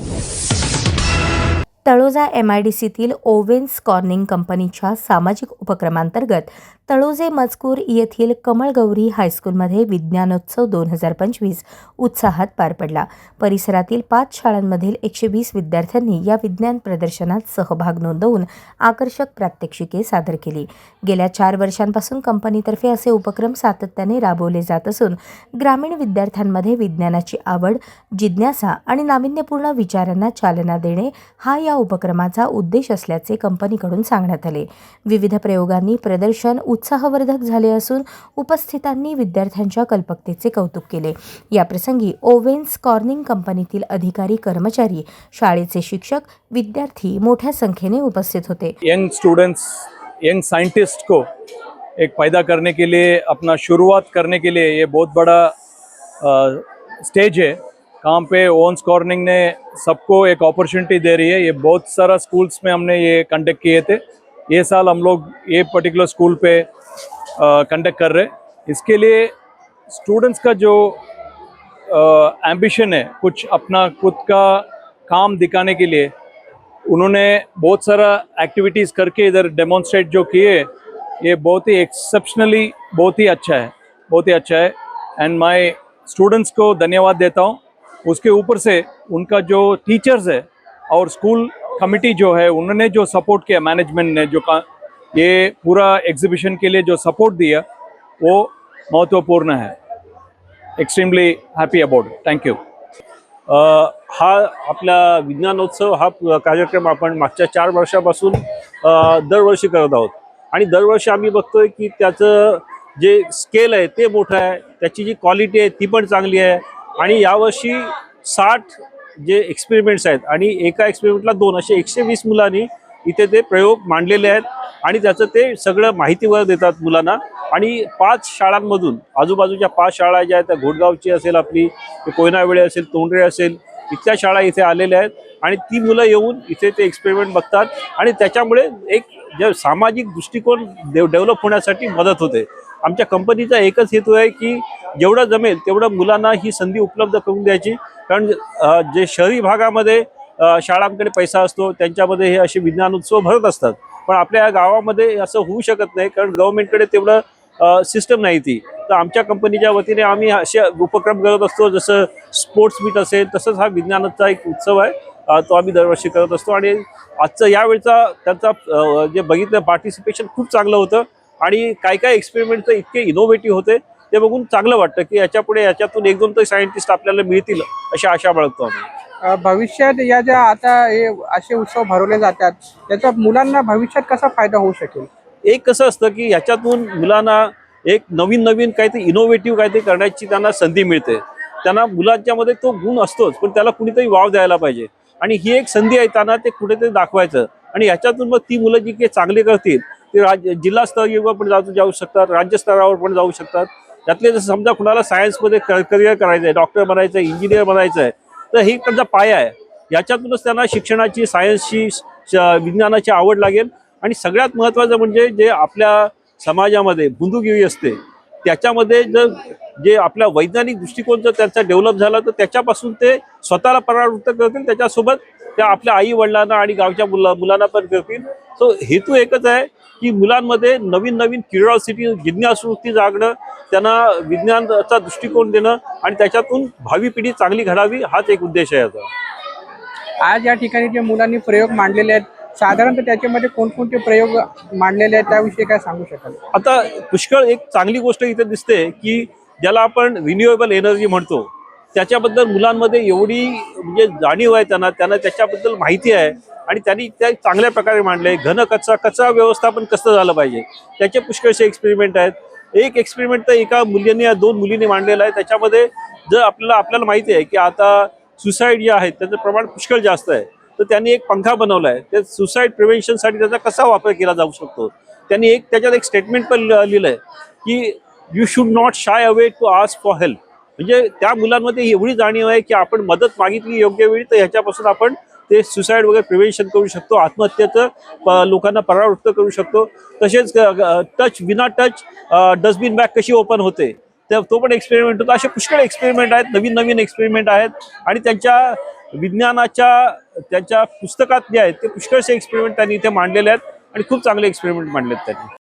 you Taloja M I D सीतील Owens Corning कंपनीच्या सामाजिक उपक्रमांतर्गत तळोजे मजकूर येथील कमळगौरी हायस्कूलमध्ये विज्ञानोत्सव दोन हजार पंचवीस उत्साहात पार पडला. परिसरातील पाच शाळांमधील एकशे वीस विद्यार्थ्यांनी या विज्ञान प्रदर्शनात सहभाग नोंदवून आकर्षक प्रात्यक्षिके सादर केली. गेल्या चार वर्षांपासून कंपनीतर्फे असे उपक्रम सातत्याने राबवले जात असून ग्रामीण विद्यार्थ्यांमध्ये विज्ञानाची आवड जिज्ञासा आणि नाविन्यपूर्ण विचारांना चालना देणे हा या उपक्रमाचा उद्देश असल्याचे कंपनीकडून सांगण्यात आले. विविध प्रयोगांनी प्रदर्शन उत्साहवर्धक झाले असून उपस्थितांनी विद्यार्थ्यांच्या कल्पकतेचे कौतुक केले. याप्रसंगी ओवेन्स कॉर्निंग कंपनीतील अधिकारी कर्मचारी शाळेचे शिक्षक विद्यार्थी मोठ्या संख्येने उपस्थित होते. यंग स्टूडेंट्स यंग साइंटिस्ट को एक पैदा करने के लिए अपना शुरुआत करने के लिए ये बहुत बड़ा स्टेज है. कहाँ पे ओन्स कॉर्निंग ने सबको एक अपॉर्चुनिटी दे रही है। ये बहुत सारा स्कूल्स में हमने ये कंडक्ट किए थे। ये साल हम लोग ये पर्टिकुलर स्कूल पे कंडक्ट कर रहे इसके लिए स्टूडेंट्स का जो एम्बिशन है, कुछ अपना खुद का काम दिखाने के लिए, उन्होंने बहुत सारा एक्टिविटीज़ करके इधर डेमोन्स्ट्रेट जो किए, ये बहुत ही एक्सेप्शनली बहुत ही अच्छा है, बहुत ही अच्छा है। एंड माय स्टूडेंट्स को धन्यवाद देता हूँ। उसके ऊपर से उनका जो टीचर्स है और स्कूल कमिटी जो है उन्होंने जो सपोर्ट किया मैनेजमेंट ने जो का ये पूरा एग्जीबिशन के लिए जो सपोर्ट दिया वो महत्त्वपूर्ण है। Extremely happy about thank you हा आपला विज्ञानोत्सव हा कार्यक्रम आपण मागच्या चार वर्षापासून दरवर्षी करत आहोत. आणि दरवर्षी आम्ही बघतोय की त्याचं जे स्केल आहे ते मोठं आहे. त्याची जी क्वालिटी आहे ती पण चांगली आहे. आणि यावर्षी साठ जे एक्सपेरिमेंट्स आहेत आणि एका एक्सपेरिमेंटला दोन असे एकशे वीस मुलांनी इथे ते प्रयोग मांडलेले आहेत आणि त्याचं ते सगळं माहितीवर देतात मुलांना. आणि पाच शाळांमधून आजूबाजूच्या पाच शाळा ज्या आहेत त्या घोडगावची असेल आपली कोयनावेळी कोयनावेळे असेल तोंडरे असेल इथल्या शाळा इथे आलेल्या आहेत. आणि ती मुलं येऊन इथे ते एक्सपेरिमेंट बघतात आणि त्याच्यामुळे एक जे सामाजिक दृष्टिकोन डेव्हलप होण्यासाठी मदत होते. आमच्या कंपनीचा एकच हेतू आहे की जेवढं जमेल तेवढं मुलांना ही संधी उपलब्ध करून द्यायची. कारण जे शहरी भागामध्ये शाळांकडे पैसा असतो त्यांच्यामध्ये हे असे विज्ञान उत्सव भरत असतात. पण आपल्या या गावामध्ये असं होऊ शकत नाही कारण गव्हर्नमेंटकडे तेवढं सिस्टम नाही ती. तर आमच्या कंपनीच्या वतीने आम्ही असे उपक्रम करत असतो जसं स्पोर्ट्स मीट असेल तसंच हा विज्ञानाचा एक उत्सव आहे. तो आम्ही दरवर्षी करत असतो आणि आजचं यावेळचा त्यांचा जे बघितलं पार्टिसिपेशन खूप चांगलं होतं. आणि काय काय एक्सपेरिमेंट तर इतके इनोव्हेटिव्ह होते. ते बघून चांगलं वाटतं की याच्यापुढे याच्यातून एक दोन तर सायंटिस्ट आपल्याला मिळतील अशी आशा बाळगतो आम्ही. भविष्यात या ज्या आता हे असे उत्सव भरवले जातात त्याचा मुलांना भविष्यात कसा फायदा होऊ शकेल? एक कसं असतं की याच्यातून मुलांना एक नवीन नवीन काहीतरी इनोव्हेटिव्ह काहीतरी करण्याची त्यांना संधी मिळते. त्यांना मुलांच्यामध्ये तो गुण असतोच पण त्याला कुणीतरी वाव द्यायला पाहिजे. आणि ही एक संधी आहे त्यांना ते कुठेतरी दाखवायचं. आणि याच्यातून मग ती मुलं जी काही चांगले करतील ते राज्य जिल्हा स्तरीयवर पण जाऊ जाऊ शकतात राज्य स्तरावर पण जाऊ शकतात. त्यातले जसं समजा कुणाला सायन्समध्ये करिअर करायचं आहे डॉक्टर बनायचं आहे इंजिनियर बनायचं आहे तर ही त्यांचा पाया आहे. याच्यातूनच त्यांना शिक्षणाची सायन्सची विज्ञानाची आवड लागेल. आणि सगळ्यात महत्त्वाचं म्हणजे जे आपल्या समाजामध्ये बुंदुगिरी असते त्याच्यामध्ये जर जे आपला वैज्ञानिक दृष्टिकोन जर त्यांचा डेव्हलप झाला तर त्याच्यापासून ते स्वतःला परावृत्त करतील त्याच्यासोबत त्या आपल्या आई वडिलांना आणि गावच्या मुला मुलांना पण करतील. सो हेतू एकच आहे की मुलांमध्ये नवीन नवीन क्युरिओसिटी जिज्ञासवृत्ती जागणं त्यांना विज्ञानाचा दृष्टिकोन देणं आणि त्याच्यातून भावी पिढी चांगली घडावी हाच एक उद्देश आहे याचा. आज या ठिकाणी जे मुलांनी प्रयोग मांडलेले आहेत साधारणतः त्याच्यामध्ये कोणकोणते प्रयोग मांडलेले आहेत त्याविषयी काय सांगू शकाल? आता पुष्कळ एक चांगली गोष्ट इथे दिसते की ज्याला आपण रिन्युएबल एनर्जी म्हणतो त्याच्याबद्दल मुलांमध्ये एवढी म्हणजे जाणीव आहे त्यांना त्यांना त्याच्याबद्दल माहिती आहे आणि त्यांनी त्या चांगल्या प्रकारे मांडले घन कचरा कचरा व्यवस्थापन कसं झालं पाहिजे त्याचे पुष्कळसे एक्सपेरिमेंट आहेत. एक एक्सपेरिमेंट तर एका मुलीने या दोन मुलींनी मांडलेला आहे. त्याच्यामध्ये जर आपल्याला आपल्याला माहिती आहे की आता सुसाईड जे आहेत त्याचं प्रमाण पुष्कळ जास्त आहे. तर त्यांनी एक पंखा बनवला आहे ते सुसाईड प्रिव्हेन्शनसाठी त्याचा कसा वापर केला जाऊ शकतो? त्यांनी एक त्याच्यात एक स्टेटमेंट पण लिहिलं आहे की you should not shy away to ask for help म्हणजे त्या मुलांमध्ये एवढी जाणीव आहे की आपण मदत मागितली योग्य वेळी तर ह्याच्यापासून आपण ते सुसाईड वगैरे प्रिव्हेन्शन करू शकतो आत्महत्येचं प- लोकांना परावृत्त करू शकतो. तसेच टच विना टच डस्टबिन बॅग कशी ओपन होते? त्या तो पण एक्सपेरिमेंट होता. असे पुष्कळ एक्सपेरिमेंट आहेत नवीन नवीन एक्सपेरिमेंट आहेत. आणि त्यांच्या विज्ञानाच्या त्यांच्या पुस्तकात जे आहेत ते पुष्कळसे एक्सपेरिमेंट त्यांनी इथे मांडलेले आहेत आणि खूप चांगले एक्सपेरिमेंट मांडलेत त्यांनी.